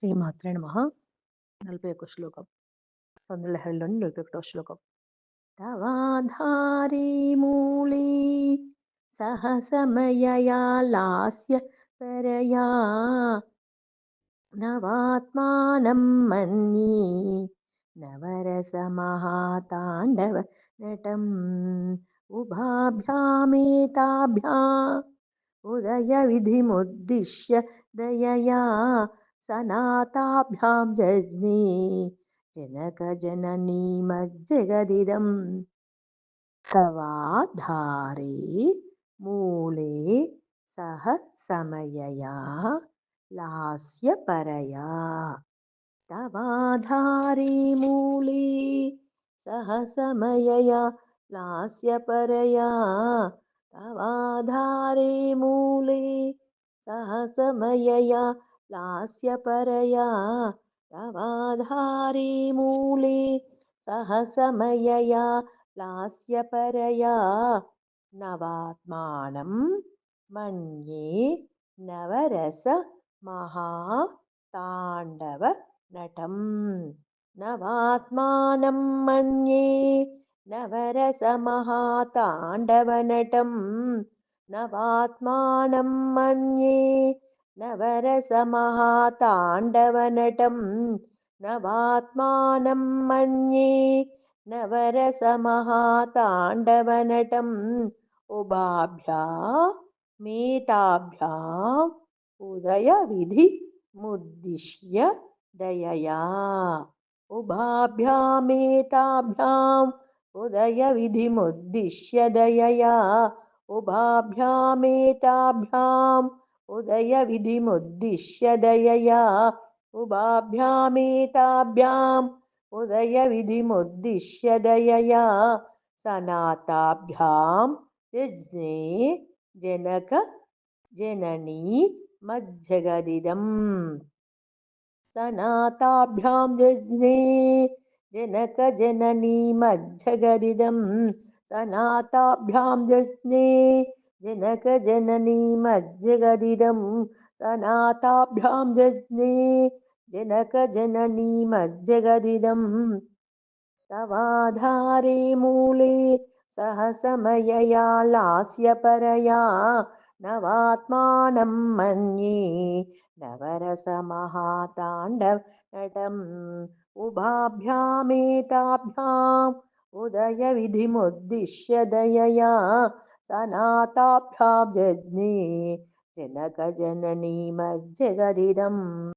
శ్రీ మాత్రే నమ. నలభై ఒక శ్లోకం. సందులహరిలోని నలభై ఒకటో శ్లోకం. తవాధారీ మూలీ సహసమయయా లాస్య పరయా నవాత్మానం మన్యే నవరసమహాతాండవ నటం. ఉభాభ్యామేతాభ్యా ఉదయ విధిముద్దిశ్య దయయా सनाताभ्यां जज्ञे जनकजननीमज्जगदिदं तवाधारे मूले सह समयया लास्यपरया। तवाधारे मूले सह समयया लास्यपरया। तवाधारे मूले सहसमयया लास्यपरया तवाधारे मूले सहसमयया लास्यपरया नवात्मानं मन्ये नवरस महाताण्डवनटं नवात्मानं मन्ये नवरसमहाताण्डवनटं नवात्मानं मन्ये नवरसमहाताण्डवनटं नवात्मानं मन्ये नवरसमहाताण्डवनटम् उभाभ्यामेताभ्याम् उदयविधिमुद्दिश्य दयया। उभाभ्यामेताभ्याम् उदयविधिमुद्दिश्य दयया। उभाभ्यामेताभ्याम् उदयविधिमुद्दिश्य दयया उभाभ्यामेताभ्याम् उदयविधिमुद्दिश्य दयया सनाताभ्यां यज्ञे जनक जननी मज्जगदिदम् सनाताभ्यां यज्ञे जनकजननीमज्जगदिदं सनाताभ्यां यज्ञे जनकजननीमज्जगदिदं सनाताभ्यां यज्ञे जनकजननीमज्जगदिदं तवाधारे मूले सहसमयया लास्यपरया नवात्मानं मन्ये नवरसमहाताण्डवनटम् उभाभ्यामेताभ्याम् उदयविधिमुद्दिश्य दयया സനാതാഭ്യാം ജജ്ഞേ ജനകജനനീ മജ്ജഗരിരം